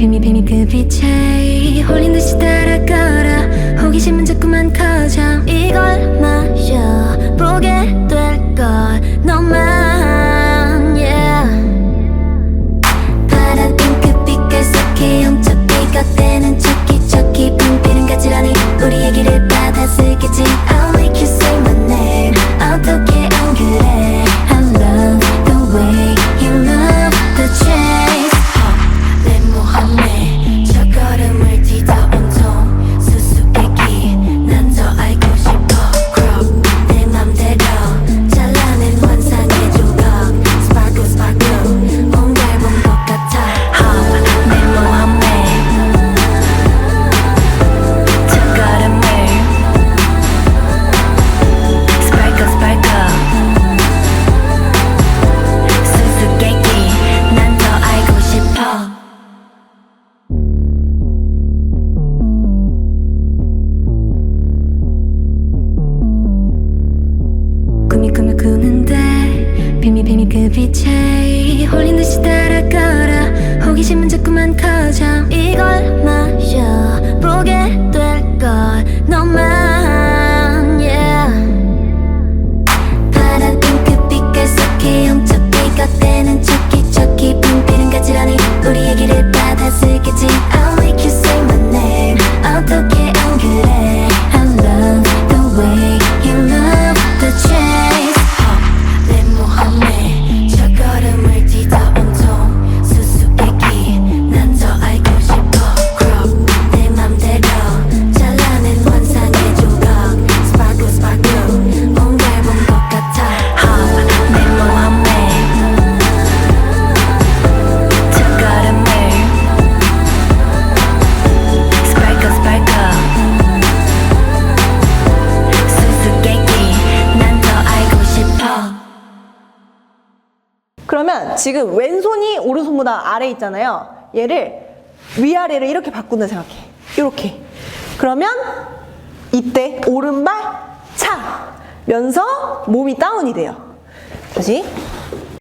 뱀이 뱀이 그 빛에 홀린 듯이 따라가라 호기심은 자꾸만 비밀 비밀 그 빛에 홀린 듯이 속에 훔쳐 삐걱대는 척키척키 빈비는 가지런히 우리 얘기를 받아 쓰겠지 그러면 지금 왼손이 오른손보다 아래 있잖아요. 얘를 위아래를 이렇게 바꾼다 생각해. 이렇게. 그러면 이때 오른발 차 면서 몸이 다운이 돼요. 다시